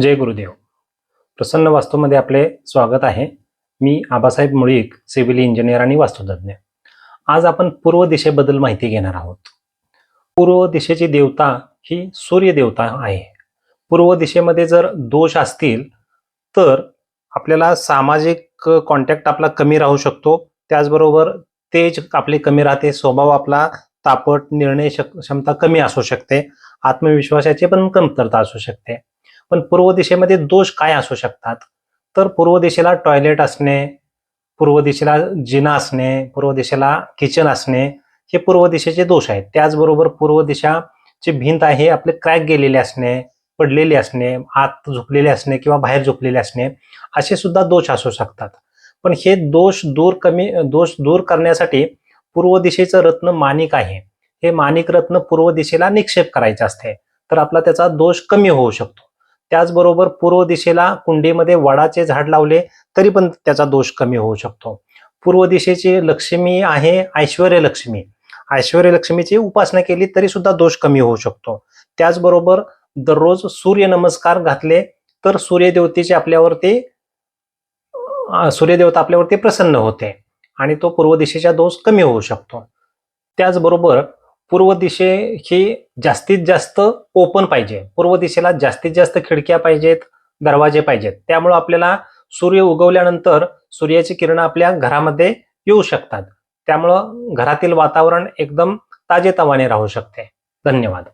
जय गुरुदेव. प्रसन्न वास्तूमध्ये आपले स्वागत आहे. मी आबासाहेब मुळीक सिव्हिल इंजिनियर आणि वास्तुतज्ञ. आज आपण पूर्व दिशेबद्दल माहिती घेणार आहोत. पूर्व दिशेची देवता ही सूर्यदेवता आहे. पूर्व दिशेमध्ये जर दोष असतील तर आपल्याला सामाजिक कॉन्टॅक्ट आपला कमी राहू शकतो. त्याचबरोबर तेज आपले कमी राहते स्वभाव आपला तापट निर्णय शक- क्षमता कमी असू शकते. आत्मविश्वासाची पण कमतरता असू शकते. पण पूर्व दिशेमध्ये दोष काय असू शकतात? तर पूर्व दिशेला टॉयलेट असणे पूर्व दिशेला जिना असणे पूर्व दिशेला किचन असणे हे पूर्व दिशेचे दोष आहेत. त्याचबरोबर पूर्व दिशाची भिंत आहे आपले क्रॅक गेलेले असणे पडलेले असणे आत झोपलेले असणे किंवा बाहेर झोपलेले असणे असे सुद्धा दोष असू शकतात. पण हे दोष दूर कमी दोष दूर करण्यासाठी पूर्व दिशेचं रत्न मानिक आहे. हे माणिक रत्न पूर्व दिशेला निक्षेप करायचे असते. तर आपला त्याचा दोष कमी होऊ शकतो. त्याचबरोबर पूर्व दिशेला कुंडीमध्ये वडाचे झाड लावले तरी पण त्याचा दोष कमी होऊ शकतो. पूर्व दिशेची लक्ष्मी आहे ऐश्वर्य लक्ष्मी ऐश्वर्य लक्ष्मीची उपासना केली तरी सुद्धा दोष कमी होऊ शकतो. त्याचबरोबर दररोज सूर्य नमस्कार घातले तर सूर्यदेवतेचे आपल्यावरती सूर्यदेवता आपल्यावरती प्रसन्न होते आणि तो पूर्व दिशेचा दोष कमी होऊ शकतो. त्याचबरोबर पूर्व दिशे ही जास्तीत जास्त ओपन पाहिजे. पूर्व दिशेला जास्तीत जास्त खिडक्या पाहिजेत दरवाजे पाहिजेत. त्यामुळं आपल्याला सूर्य उगवल्यानंतर सूर्याची किरण आपल्या घरामध्ये येऊ शकतात. त्यामुळं घरातील वातावरण एकदम ताजेतवाने राहू शकते. धन्यवाद.